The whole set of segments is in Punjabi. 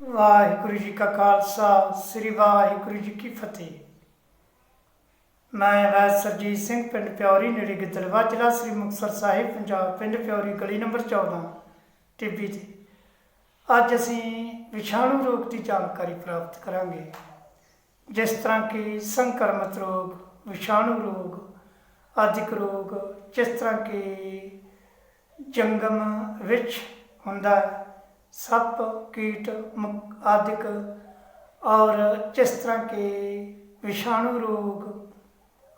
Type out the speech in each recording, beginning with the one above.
ਵਾਹਿਗੁਰੂ ਜੀ ਕਾ ਖਾਲਸਾ, ਸ੍ਰੀ ਵਾਹਿਗੁਰੂ ਜੀ ਕੀ ਫਤਿਹ। ਮੈਂ ਵੈਦ ਸਿੰਘ, ਪਿੰਡ ਪਿਉਰੀ ਨੇੜੇ ਗਿੱਦੜਵਾ ਜ਼ਿਲ੍ਹਾ, ਸ੍ਰੀ ਮੁਕਤਸਰ ਸਾਹਿਬ, ਪੰਜਾਬ, ਪਿੰਡ ਪਿਉਰੀ ਗਲੀ ਨੰਬਰ 14 ਟਿੱਬੀ ਤੇ। ਅੱਜ ਅਸੀਂ ਵਿਸ਼ਾਣੂ ਰੋਗ ਦੀ ਜਾਣਕਾਰੀ ਪ੍ਰਾਪਤ ਕਰਾਂਗੇ, ਜਿਸ ਤਰ੍ਹਾਂ ਕਿ ਸੰਕਰਮਤ ਰੋਗ, ਵਿਸ਼ਾਣੂ ਰੋਗ, ਆਦਿਕ ਰੋਗ, ਜਿਸ ਤਰ੍ਹਾਂ ਕਿ ਜੰਗਮ ਵਿੱਚ ਹੁੰਦਾ ਹੈ। सप कीट आदिक और जिस तरह के विषाणु रोग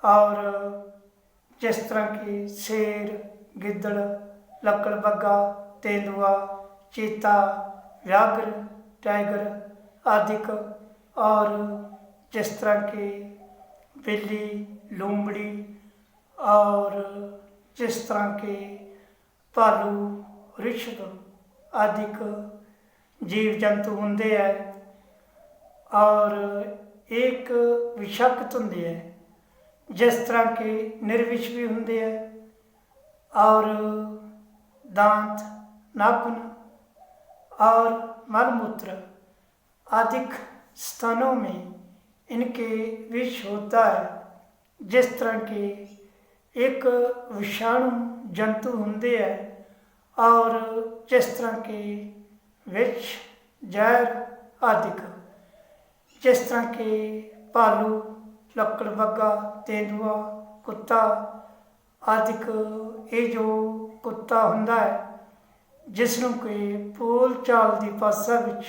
और जिस तरह के शेर गिद्धड़ लकड़बग्गा तेंदुआ चीता व्याघ्र टाइगर आदिक और जिस तरह के बिल्ली लोमड़ी और जिस तरह के भालू रिश्व आदिक जीव जंतु होंगे है और एक विषाक्त ਹੁੰਦੇ ਹੈ ਜਿਸ ਤਰ੍ਹਾਂ ਕਿ ਨਿਰਵਿਸ਼ ਵੀ ਹੁੰਦੇ ਹੈ और दांत नाखून और मलमूत्र आदिक स्थानों में इनके विष होता है जिस तरह के एक विषाणु जंतु होंगे है और जिस तरह के विष जहर आदिक जिस तरह के भालू लक्कड़ बग्गा तेंदुआ कुत्ता ਆਦਿਕ ਇਹ ਜੋ ਕੁੱਤਾ ਹੁੰਦਾ ਹੈ ਜਿਸ ਨੂੰ ਕੋਈ ਪੋਲ ਚਾਲ ਦੀ ਭਾਸ਼ਾ ਵਿੱਚ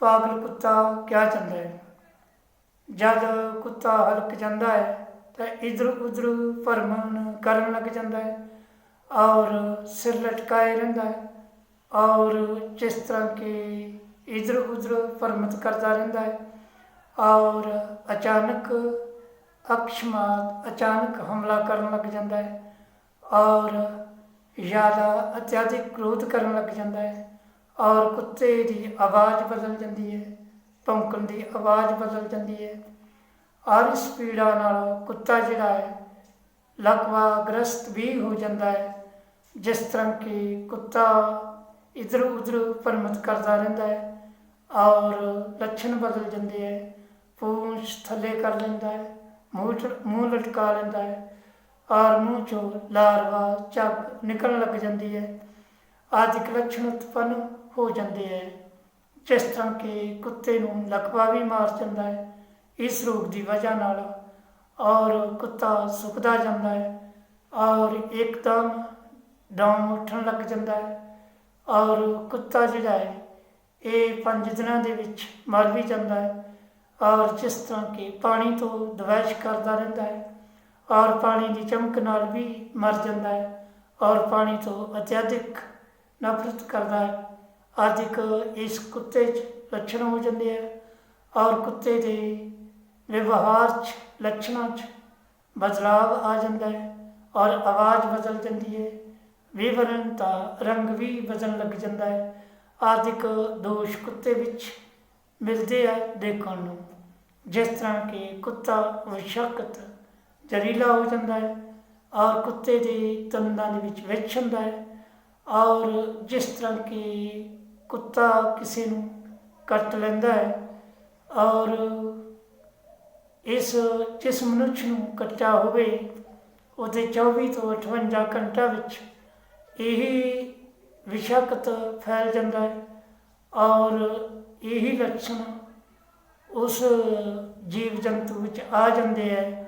ਪਾਗਲ ਕੁੱਤਾ ਕਿਹਾ ਜਾਂਦਾ ਹੈ ਜਦ ਕੁੱਤਾ ਹਲਕ ਜਾਂਦਾ ਹੈ ਤਾਂ ਇਧਰ ਉਧਰ ਭਰਮਣ ਕਰਨ ਲੱਗ ਜਾਂਦਾ ਹੈ ਔਰ ਸਿਰ ਲਟਕਾਏ ਰਹਿੰਦਾ ਹੈ, ਔਰ ਜਿਸ ਤਰ੍ਹਾਂ ਕਿ ਇਧਰ ਉਧਰ ਭਰਮਤ ਕਰਦਾ ਰਹਿੰਦਾ ਹੈ, ਔਰ ਅਚਾਨਕ ਅਕਸ਼ਮਾਤ, ਅਚਾਨਕ ਹਮਲਾ ਕਰਨ ਲੱਗ ਜਾਂਦਾ ਹੈ, ਔਰ ਜ਼ਿਆਦਾ ਅਤਿਆਧਿਕ ਕ੍ਰੋਧ ਕਰਨ ਲੱਗ ਜਾਂਦਾ ਹੈ, ਔਰ ਕੁੱਤੇ ਦੀ ਆਵਾਜ਼ ਬਦਲ ਜਾਂਦੀ ਹੈ, ਭੌਂਕਣ ਦੀ ਆਵਾਜ਼ ਬਦਲ ਜਾਂਦੀ ਹੈ, ਔਰ ਇਸ ਪੀੜਾ ਨਾਲ ਕੁੱਤਾ ਜਿਹੜਾ ਹੈ ਲਕਵਾ ਗ੍ਰਸਤ ਵੀ ਹੋ ਜਾਂਦਾ ਹੈ ਜਿਸ ਤਰ੍ਹਾਂ ਕਿ ਕੁੱਤਾ ਇਧਰ ਉਧਰ ਪਰਮਤ ਕਰਦਾ ਰਹਿੰਦਾ ਹੈ ਔਰ ਲੱਛਣ ਬਦਲ ਜਾਂਦੇ ਹੈ, ਪੂੰਛ ਥੱਲੇ ਕਰ ਲੈਂਦਾ ਹੈ, ਮੂੰਹ ਮੂੰਹ ਲਟਕਾ ਲੈਂਦਾ ਹੈ ਔਰ ਮੂੰਹ ਚੋਂ ਲਾਰਵਾ, ਝੱਗ ਨਿਕਲਣ ਲੱਗ ਜਾਂਦੀ ਹੈ। ਆਦਿਕ ਲੱਛਣ ਉਤਪੰਨ ਹੋ ਜਾਂਦੇ ਹੈ। ਜਿਸ ਤਰ੍ਹਾਂ ਕਿ ਕੁੱਤੇ ਨੂੰ ਲਕਵਾ ਵੀ ਮਾਰ ਜਾਂਦਾ ਹੈ, ਇਸ ਰੋਗ ਦੀ ਵਜ੍ਹਾ ਨਾਲ ਔਰ ਕੁੱਤਾ ਸੁੱਕਦਾ ਜਾਂਦਾ ਹੈ ਔਰ ਇੱਕਦਮ ਡਾਊਨ ਉੱਠਣ ਲੱਗ ਜਾਂਦਾ ਹੈ ਔਰ ਕੁੱਤਾ ਜਿਹੜਾ ਹੈ, ਇਹ ਪੰਜ ਦਿਨਾਂ ਦੇ ਵਿੱਚ ਮਰ ਵੀ ਜਾਂਦਾ ਹੈ ਔਰ ਜਿਸ ਤਰ੍ਹਾਂ ਕਿ ਪਾਣੀ ਤੋਂ ਦਵੈਸ਼ ਕਰਦਾ ਰਹਿੰਦਾ ਹੈ ਔਰ ਪਾਣੀ ਦੀ ਚਮਕ ਨਾਲ ਵੀ ਮਰ ਜਾਂਦਾ ਹੈ ਔਰ ਪਾਣੀ ਤੋਂ ਅਤਿਆਧਿਕ ਨਫ਼ਰਤ ਕਰਦਾ ਹੈ। ਆਦਿਕ ਇਸ ਕੁੱਤੇ 'ਚ ਲੱਛਣ ਹੋ ਜਾਂਦੇ ਹੈ ਔਰ ਕੁੱਤੇ ਦੇ ਵਿਵਹਾਰ 'ਚ, ਲੱਛਣਾਂ 'ਚ ਬਦਲਾਵ ਆ ਜਾਂਦਾ ਹੈ ਔਰ ਆਵਾਜ਼ ਬਦਲ ਜਾਂਦੀ ਹੈ। ਵਿਵਰਣਤਾ ਰੰਗ ਵੀ ਬਦਲਣ ਲੱਗ ਜਾਂਦਾ ਹੈ। ਆਦਿਕ ਦੋਸ਼ ਕੁੱਤੇ ਵਿੱਚ ਮਿਲਦੇ ਆ ਦੇਖਣ ਨੂੰ। ਜਿਸ ਤਰ੍ਹਾਂ ਕਿ ਕੁੱਤਾ ਵਿਸ਼ਕਤ ਜ਼ਹਿਰੀਲਾ ਹੋ ਜਾਂਦਾ ਹੈ ਔਰ ਕੁੱਤੇ ਦੇ ਦੰਦਾਂ ਦੇ ਵਿੱਚ ਵਿਛ ਹੁੰਦਾ ਹੈ ਔਰ ਜਿਸ ਤਰ੍ਹਾਂ ਕਿ ਕੁੱਤਾ ਕਿਸੇ ਨੂੰ ਕੱਟ ਲੈਂਦਾ ਹੈ ਔਰ ਇਸ ਜਿਸ ਮਨੁੱਖ ਨੂੰ ਕੱਟਿਆ ਹੋਵੇ, ਉਹਦੇ 24 ਤੋਂ 58 ਘੰਟਾ ਵਿੱਚ ਇਹੀ ਵਿਸ਼ਕਤ ਫੈਲ ਜਾਂਦਾ ਹੈ ਔਰ ਇਹੀ ਲੱਛਣ ਉਸ ਜੀਵ ਜੰਤੂ ਵਿੱਚ ਆ ਜਾਂਦੇ ਹੈ,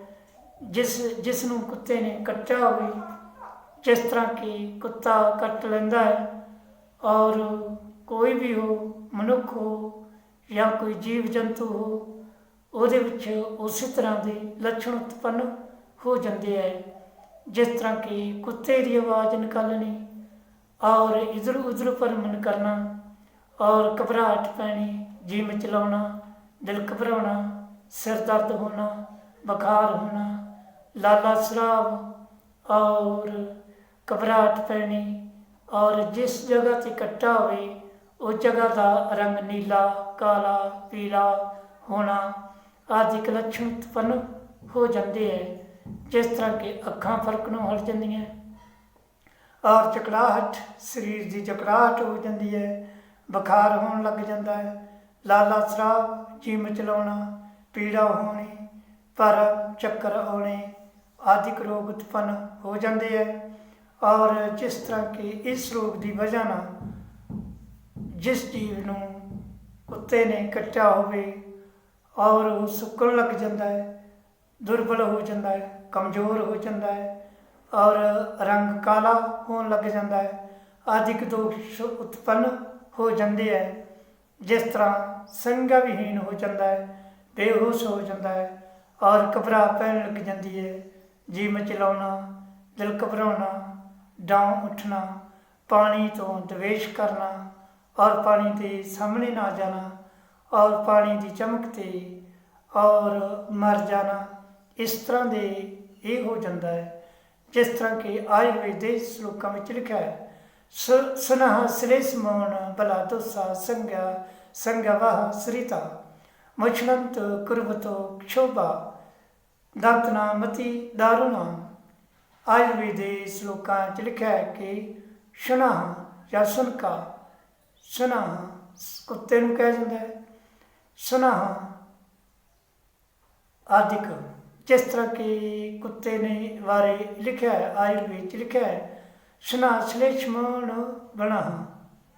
ਜਿਸ ਜਿਸ ਨੂੰ ਕੁੱਤੇ ਨੇ ਕੱਟਿਆ ਹੋਵੇ, ਜਿਸ ਤਰ੍ਹਾਂ ਕਿ ਕੁੱਤਾ ਕੱਟ ਲੈਂਦਾ ਹੈ ਔਰ ਕੋਈ ਵੀ ਹੋ, ਮਨੁੱਖ ਹੋ ਜਾਂ ਕੋਈ ਜੀਵ ਜੰਤੂ ਹੋ, ਉਹਦੇ ਵਿੱਚ ਉਸੇ ਤਰ੍ਹਾਂ ਦੇ ਲੱਛਣ ਉਤਪੰਨ ਹੋ ਜਾਂਦੇ ਹੈ। ਜਿਸ ਤਰ੍ਹਾਂ ਕਿ ਕੁੱਤੇ ਦੀ ਆਵਾਜ਼ ਨਿਕਾਲਣੀ ਔਰ ਇਧਰ ਉਧਰ ਭਰਮਣ ਕਰਨਾ ਔਰ ਘਬਰਾਹਟ ਪੈਣੀ ਜੀ ਚਲਾਉਣਾ, ਦਿਲ ਘਬਰਾਉਣਾ, ਸਿਰ ਦਰਦ ਹੋਣਾ, ਬੁਖਾਰ ਹੋਣਾ, ਲਾਲਾ ਸਰਾਬ ਔਰ ਘਬਰਾਹਟ ਪੈਣੀ ਔਰ ਜਿਸ ਜਗ੍ਹਾ ਤੇ ਕੱਟਾ ਹੋਵੇ ਉਸ ਜਗ੍ਹਾ ਦਾ ਰੰਗ ਨੀਲਾ, ਕਾਲਾ, ਪੀਲਾ ਹੋਣਾ ਆਦਿ ਲੱਛਣ ਉਤਪੰਨ ਹੋ ਜਾਂਦੇ ਹੈ। ਜਿਸ ਤਰ੍ਹਾਂ ਕਿ ਅੱਖਾਂ ਫਰਕਣੋਂ ਹਟ ਜਾਂਦੀਆਂ, ਔਰ ਚਕਰਾਹਟ ਸਰੀਰ ਦੀ ਚਕਰਾਹਟ ਹੋ ਜਾਂਦੀ ਹੈ, ਬੁਖਾਰ ਹੋਣ ਲੱਗ ਜਾਂਦਾ ਹੈ, ਲਾਲਾ ਸਰਾਬ ਜੀਮ ਚਲਾਉਣਾ, ਪੀੜਾ ਹੋਣੀ, ਪਰ ਚੱਕਰ ਆਉਣੇ ਆਦਿਕ ਰੋਗ ਉਤਪੰਨ ਹੋ ਜਾਂਦੇ ਹੈ, ਔਰ ਜਿਸ ਤਰ੍ਹਾਂ ਕਿ ਇਸ ਰੋਗ ਦੀ ਵਜ੍ਹਾ ਨਾਲ ਜਿਸ ਜੀਵ ਨੂੰ ਕੁੱਤੇ ਨੇ ਕੱਟਿਆ ਹੋਵੇ, ਔਰ ਉਹ ਸੁੱਕਣ ਲੱਗ ਜਾਂਦਾ ਹੈ ਦੁਰਬਲ ਹੋ ਜਾਂਦਾ ਹੈ, ਕਮਜ਼ੋਰ ਹੋ ਜਾਂਦਾ ਹੈ ਔਰ ਰੰਗ ਕਾਲਾ ਹੋਣ ਲੱਗ ਜਾਂਦਾ ਹੈ। ਆਦਿਕ ਦੋਸ਼ ਉਤਪੰਨ ਹੋ ਜਾਂਦੇ ਹੈ। ਜਿਸ ਤਰ੍ਹਾਂ ਸੰਗਾ ਵਿਹੀਨ ਹੋ ਜਾਂਦਾ ਹੈ, ਬੇਹੋਸ਼ ਹੋ ਜਾਂਦਾ ਹੈ ਔਰ ਘਬਰਾ ਪੈਣ ਲੱਗ ਜਾਂਦੀ ਹੈ। ਜੀ ਮਚਲਾਉਣਾ ਦਿਲ ਘਬਰਾਉਣਾ ਡਾਉਂ ਉੱਠਣਾ, ਪਾਣੀ ਤੋਂ ਦਵੇਸ਼ ਕਰਨਾ ਔਰ ਪਾਣੀ ਦੇ ਸਾਹਮਣੇ ਨਾ ਜਾਣਾ ਔਰ ਪਾਣੀ ਦੀ ਚਮਕ ਤੇ ਔਰ ਮਰ ਜਾਣਾ ਇਸ ਤਰ੍ਹਾਂ ਦੇ ਇਹ ਹੋ ਜਾਂਦਾ ਹੈ, ਜਿਸ ਤਰ੍ਹਾਂ ਕਿ ਆਯੁਰਵੇਦ ਦੇ ਸ਼ਲੋਕਾਂ ਵਿੱਚ ਲਿਖਿਆ ਹੈ ਸੁਨਹ ਸ੍ਰੇਸਮੋਨ ਬਲਾਦੋਸਾ ਸੰਗਾ ਸੰਗਵਹ ਸ੍ਰਿਤਾ ਮੁਛਲੰਤ ਕੁਰਬਤੋ ਖੋਭਾ ਦਤਨਾ ਮਤੀ ਦਾਰੁਣਾ। ਆਯੁਰਵੇਦ ਦੇ ਸ਼ਲੋਕਾਂ 'ਚ ਲਿਖਿਆ ਹੈ ਕਿ ਸੁਨਹ ਜਾਂ ਸੁਨਕਾ, ਸੁਨਹ ਕੁੱਤੇ ਨੂੰ ਕਹਿ ਜਾਂਦਾ ਹੈ, ਸੁਨਹ ਆਦਿਕ। ਜਿਸ ਤਰ੍ਹਾਂ ਕਿ ਕੁੱਤੇ ਨੇ ਬਾਰੇ ਲਿਖਿਆ ਹੈ, ਆਯੁਰਵੇਦ 'ਚ ਲਿਖਿਆ ਹੈ, ਸੁਨਾ ਸ਼ਲੇਸ਼ਮਣ ਬਣਾ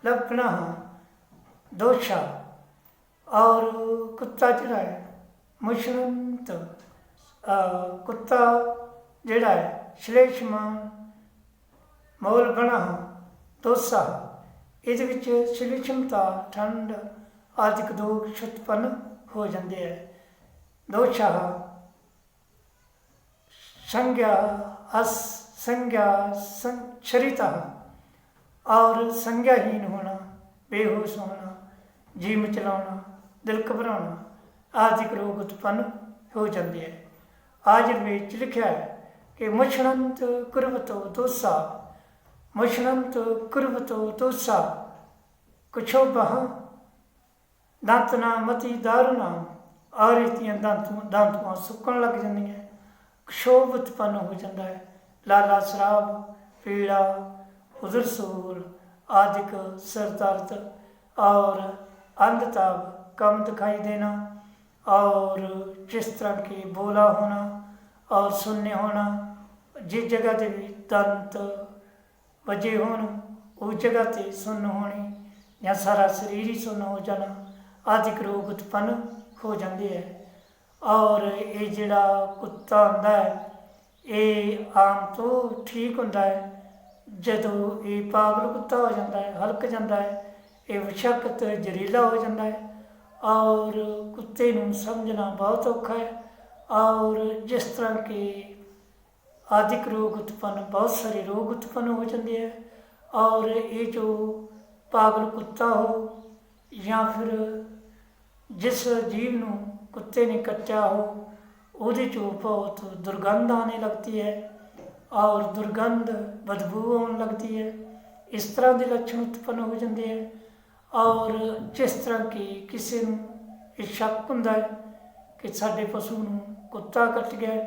ਲਪਨਾ ਦੋਸ਼ਾ, ਔਰ ਕੁੱਤਾ ਜਿਹੜਾ ਹੈ, ਮੁਸ਼ਰੰਤ ਕੁੱਤਾ ਜਿਹੜਾ ਹੈ ਸ਼ਲੇਸ਼ਮਣ ਮੌਲ ਬਣਾ ਦੋਸਾ, ਇਹਦੇ ਵਿੱਚ ਸ਼ਲੇਸ਼ਮਤਾ, ਠੰਡ ਆਦਿਕ ਦੋਸ਼ ਉਤਪੰਨ ਹੋ ਜਾਂਦੇ ਹੈ। ਦੋਸ਼ਾ संज्ञा अस संज्ञा सं, शरीता और संज्ञाहीन होना बेहोश होना जीम चलाना दिल घबराना आदि रोग उत्पन्न हो जाते हैं आयुर्वेद च लिखा है कि मुछनंत कुर्वतो दोसा मुछनंत कुर्वतो दोसा कुछो बहा ਦੰਤਨਾ ਮਤੀ ਦਾਰੁਣਾ ਔਰ ਇਤੀਆਂ ਦੰਤ ਦੰਤਮਾਂ ਸੁੱਕਣ ਲੱਗ ਜਾਂਦੀਆਂ क्षोभ उत्पन्न हो जाता है लाला शराब पीड़ा उधर सूल आदिक सिर दर्द और अंधताप कम दिखाई देना और जिस तरह की बोला होना और शून्य होना जिस जगह ते भी दंत वजे होन उस जगह ते सुन्न होनी या सारा शरीर ही सुन्न हो जाना आदिक रोग उत्पन्न हो जाते हैं ਔਰ ਇਹ ਜਿਹੜਾ ਕੁੱਤਾ ਹੁੰਦਾ ਹੈ, ਇਹ ਆਮ ਤੋਂ ਠੀਕ ਹੁੰਦਾ ਹੈ। ਜਦੋਂ ਇਹ ਪਾਗਲ ਕੁੱਤਾ ਹੋ ਜਾਂਦਾ ਹੈ, ਹਲਕ ਜਾਂਦਾ ਹੈ, ਇਹ ਵਿਸ਼ਕਤ ਜ਼ਹਿਰੀਲਾ ਹੋ ਜਾਂਦਾ ਹੈ। ਔਰ ਕੁੱਤੇ ਨੂੰ ਸਮਝਣਾ ਬਹੁਤ ਔਖਾ ਹੈ। ਔਰ ਜਿਸ ਤਰ੍ਹਾਂ ਕਿ ਆਦਿਕ ਰੋਗ ਉਤਪੰਨ, ਬਹੁਤ ਸਾਰੇ ਰੋਗ ਉਤਪੰਨ ਹੋ ਜਾਂਦੇ ਹੈ। ਔਰ ਇਹ ਜੋ ਪਾਗਲ ਕੁੱਤਾ ਹੋ ਜਾਂ ਫਿਰ ਜਿਸ ਜੀਵ ਨੂੰ कुत्ते ने कच्चा हो ਉਹਦੇ ਚੋਂ ਬਹੁਤ ਦੁਰਗੰਧ ਆਨੇ ਲੱਗਦੀ ਹੈ। ਔਰ ਦੁਰਗੰਧ ਬਦਬੂ ਆਉਣ ਲੱਗਦੀ ਹੈ। ਇਸ ਤਰ੍ਹਾਂ ਦੇ ਲੱਛਣ ਉਤਪਨ ਹੋ ਜਾਂਦੇ ਹੈ। ਔਰ ਜਿਸ ਤਰ੍ਹਾਂ ਕਿ ਕਿਸੇ ਨੂੰ ਇਹ ਸ਼ੱਕ ਹੁੰਦਾ ਹੈ ਕਿ ਸਾਡੇ ਪਸ਼ੂ ਨੂੰ ਕੁੱਤਾ ਕੱਟ ਗਿਆ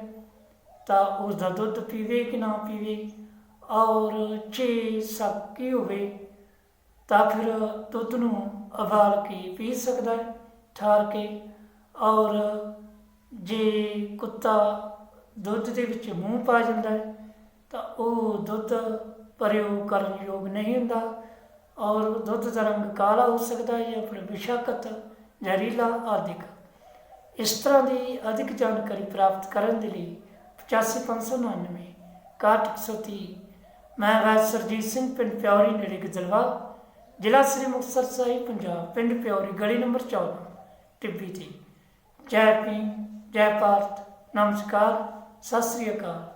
ਤਾਂ ਉਸ ਦਾ ਦੁੱਧ ਪੀਵੇ ਕਿ ਨਾ ਪੀਵੇ। ਔਰ ਜੇ ਸੱਕੀ ਹੋਵੇ, ਤਾਂ ਫਿਰ ਦੁੱਧ ਨੂੰ ਉਬਾਲ ਕੇ ਪੀ ਸਕਦਾ ਹੈ, ਠਾਰ ਕੇ। ਔਰ ਜੇ ਕੁੱਤਾ ਦੁੱਧ ਦੇ ਵਿੱਚ ਮੂੰਹ ਪਾ ਜਾਂਦਾ ਹੈ, ਤਾਂ ਉਹ ਦੁੱਧ ਪ੍ਰਯੋਗ ਕਰਨ ਯੋਗ ਨਹੀਂ ਹੁੰਦਾ। ਔਰ ਦੁੱਧ ਦਾ ਰੰਗ ਕਾਲਾ ਹੋ ਸਕਦਾ ਹੈ ਜਾਂ ਫਿਰ ਵਿਸ਼ਾਕਤ ਜ਼ਹਿਰੀਲਾ ਆਦਿਕ। ਇਸ ਤਰ੍ਹਾਂ ਦੀ ਅਧਿਕ ਜਾਣਕਾਰੀ ਪ੍ਰਾਪਤ ਕਰਨ ਦੇ ਲਈ 85599 6130 ਮੈਂ ਰਾਜ ਸਰਜੀਤ ਸਿੰਘ, ਪਿੰਡ ਪਿਉਰੀ ਨੇੜੇ ਗਜਲਵਾ ਜ਼ਿਲ੍ਹਾ ਸ੍ਰੀ ਮੁਕਤਸਰ ਸਾਹਿਬ, ਪੰਜਾਬ, ਪਿੰਡ ਪਿਉਰੀ ਗਲੀ ਨੰਬਰ 14 ਟਿੱਬੀ ਤੇ। ਜੈ ਭੀਮ ਜੈ ਭਾਰਤ ਨਮਸਕਾਰ ਸਤਿ ਸ੍ਰੀ ਅਕਾਲ।